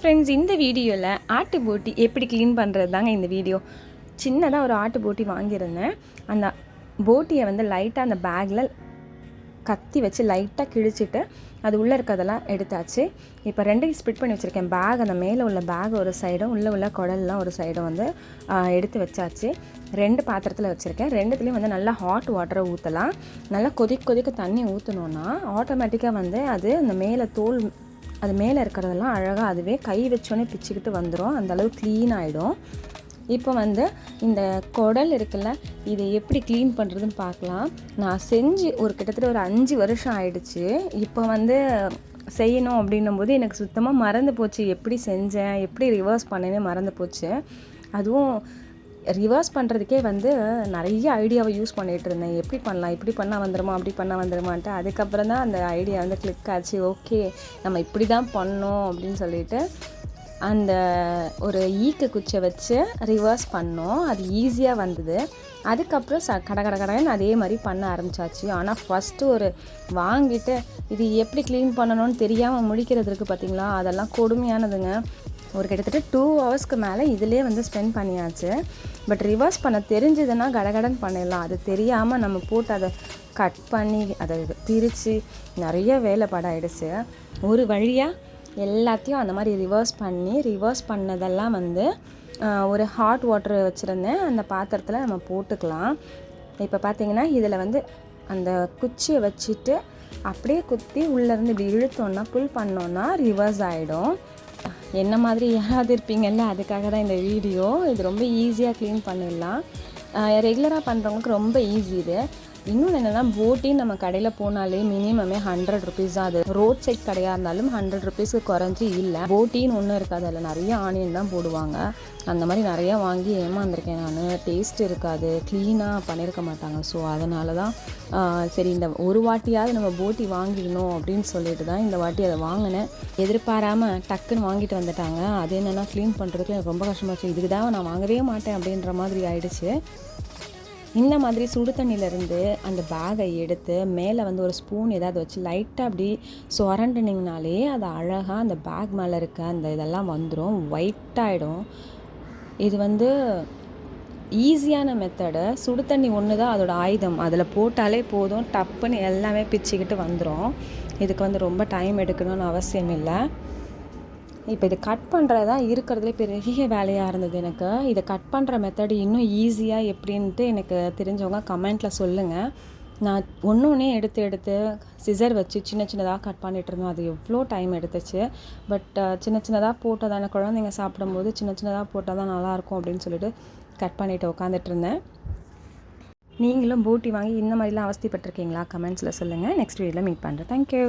Friends இந்த வீடியோவில் ஆட்டு போட்டி எப்படி க்ளீன் பண்ணுறது தாங்க இந்த வீடியோ. சின்னதாக ஒரு ஆட்டு போட்டி வாங்கியிருந்தேன். அந்த போட்டியை வந்து லைட்டாக அந்த பேக்கில் கத்தி வச்சு லைட்டாக கிழிச்சிட்டு அது உள்ளே இருக்கிறதெல்லாம் எடுத்தாச்சு. இப்போ ரெண்டையும் ஸ்ப்ளிட் பண்ணி வச்சுருக்கேன். பேக் அந்த மேலே உள்ள பேக் ஒரு சைடும் உள்ளே உள்ள குடல்லாம் ஒரு சைடும் வந்து எடுத்து வச்சாச்சு. ரெண்டு பாத்திரத்தில் வச்சுருக்கேன். ரெண்டுத்துலேயும் வந்து நல்லா ஹாட் வாட்டரை ஊற்றலாம் நல்லா கொதிக்க கொதிக்க தண்ணி ஊற்றணுன்னா ஆட்டோமேட்டிக்காக வந்து அது அந்த மேலே தோல் அது மேலே இருக்கிறதெல்லாம் அழகாக அதுவே கை வச்சோன்னே பிச்சுக்கிட்டு வந்துடும் அந்தளவு க்ளீன் ஆகிடும் இப்போ வந்து இந்த குடல் இருக்குல்ல இதை எப்படி க்ளீன் பண்ணுறதுன்னு பார்க்கலாம். நான் செஞ்சு ஒரு கிட்டத்தட்ட ஒரு அஞ்சு வருஷம் ஆயிடுச்சு. இப்போ வந்து செய்யணும் அப்படின்னும் போது எனக்கு சுத்தமாக மறந்து போச்சு. எப்படி செஞ்சேன் எப்படி ரிவர்ஸ் பண்ணேன்னு மறந்து போச்சு. அதுவும் ரிவர்ஸ் பண்ணுறதுக்கே வந்து நிறைய ஐடியாவை யூஸ் பண்ணிகிட்டு இருந்தேன். எப்படி பண்ணலாம் இப்படி பண்ணால் வந்துடுமா அப்படி பண்ணால் வந்துடுமான்ட்டு அதுக்கப்புறம் தான் அந்த ஐடியா வந்து கிளிக் ஆச்சு. ஓகே நம்ம இப்படி தான் பண்ணோம் அப்படின்னு சொல்லிட்டு அந்த ஒரு ஈக்கு குச்சை வச்சு ரிவர்ஸ் பண்ணோம். அது ஈஸியாக வந்தது. அதுக்கப்புறம் ச கட கட கடன்னு அதே மாதிரி பண்ண ஆரம்பிச்சாச்சு. ஆனால் ஃபஸ்ட்டு ஒரு வாங்கிட்டு இது எப்படி க்ளீன் பண்ணணும்னு தெரியாமல் முழிக்கிறது இருக்குது பார்த்தீங்களா அதெல்லாம் கொடுமையானதுங்க. ஒரு கிட்டத்தட்ட டூ ஹவர்ஸ்க்கு மேலே இதிலே வந்து ஸ்பெண்ட் பண்ணியாச்சு. பட் ரிவர்ஸ் பண்ண தெரிஞ்சதுன்னா கடகடன் பண்ணிடலாம். அது தெரியாமல் நம்ம போட்டு அதை கட் பண்ணி அதை பிரித்து நிறைய வேலைப்பாடாயிடுச்சு ஒரு வழியாக எல்லாத்தையும் அந்த மாதிரி ரிவர்ஸ் பண்ணி ரிவர்ஸ் பண்ணதெல்லாம் வந்து ஒரு ஹாட் வாட்டர் வச்சுருந்தேன். அந்த பாத்திரத்தில் நம்ம போட்டுக்கலாம். இப்போ பார்த்திங்கன்னா இதில் வந்து அந்த குச்சியை வச்சுட்டு அப்படியே குத்தி உள்ளேருந்து இப்படி இழுத்தோன்னா புல் பண்ணோன்னா ரிவர்ஸ் ஆகிடும் என்ன மாதிரி யாராவது இருப்பீங்கல்ல அதுக்காக தான் இந்த வீடியோ. இது ரொம்ப ஈஸியாக க்ளீன் பண்ணிடலாம். ரெகுலராக பண்ணுறவங்களுக்கு ரொம்ப ஈஸி இது. இன்னொன்று என்னென்னா போட்டி நம்ம கடையில் போனாலே மினிமமே ஹண்ட்ரட் ருபீஸ் தான். அது ரோட் சைட் கடையாக இருந்தாலும் ஹண்ட்ரட் ருபீஸ்க்கு குறைஞ்சி இல்லை. போட்டின்னு ஒன்றும் இருக்காது. அதில் நிறைய ஆனியன் தான் போடுவாங்க. அந்த மாதிரி நிறையா வாங்கி ஏமாந்துருக்கேன் நான். டேஸ்ட் இருக்காது. க்ளீனாக பண்ணியிருக்க மாட்டாங்க. ஸோ அதனால தான் சரி இந்த ஒரு வாட்டியாவது நம்ம போட்டி வாங்கிடணும் அப்படின்னு சொல்லிட்டு தான் இந்த வாட்டி அதை வாங்கினேன். எதிர்பாராமல் டக்குன்னு வாங்கிட்டு வந்துட்டாங்க. அது என்னென்னா க்ளீன் பண்ணுறதுக்கு எனக்கு ரொம்ப கஷ்டமாச்சு இதுக்கு தான் நான் வாங்கவே மாட்டேன் அப்படின்ற மாதிரி ஆயிடுச்சு. இந்த மாதிரி சுடு தண்ணியிலேருந்து அந்த பேகை எடுத்து மேலே வந்து ஒரு ஸ்பூன் ஏதாவது வச்சு லைட்டாக அப்படி சுரண்டினீங்கனாலே அது அழகாக அந்த பேக் மேலே இருக்க அந்த இதெல்லாம் வந்துடும் ஒயிட்டாகிடும் இது வந்து ஈஸியான மெத்தடு சுடு தண்ணி ஒன்று தான் அதோட ஆயுதம். அதில் போட்டாலே போதும். டப்புன்னு எல்லாமே பிச்சுக்கிட்டு வந்துடும் இதுக்கு வந்து ரொம்ப டைம் எடுக்கணும்னு அவசியம் இல்லை இப்போ இது கட் பண்ணுறது தான் இருக்கிறதுலே பெரிய வேலையாக இருந்தது எனக்கு. இதை கட் பண்ணுற மெத்தடு இன்னும் ஈஸியாக எப்படின்ட்டு எனக்கு தெரிஞ்சவங்க கமெண்ட்டில் சொல்லுங்கள் நான் ஒன்று ஒன்றே எடுத்து எடுத்து சிசர் வச்சு சின்ன சின்னதாக கட் பண்ணிட்டு இருந்தோம். அது எவ்வளோ டைம் எடுத்துச்சு. பட் சின்ன சின்னதாக போட்டால் தானே குழந்தைங்க சாப்பிடும்போது சின்ன சின்னதாக போட்டால் தான் நல்லாயிருக்கும் அப்படின்னு சொல்லிட்டு கட் பண்ணிட்டு உட்காந்துட்டு இருந்தேன். நீங்களும் பூட்டி வாங்கி இந்த மாதிரிலாம் அவஸ்திப்பட்டிருக்கீங்களா? கமெண்ட்ஸில் சொல்லுங்கள் நெக்ஸ்ட் வீடியோவில் மீட் பண்ணுறேன் தேங்க்யூ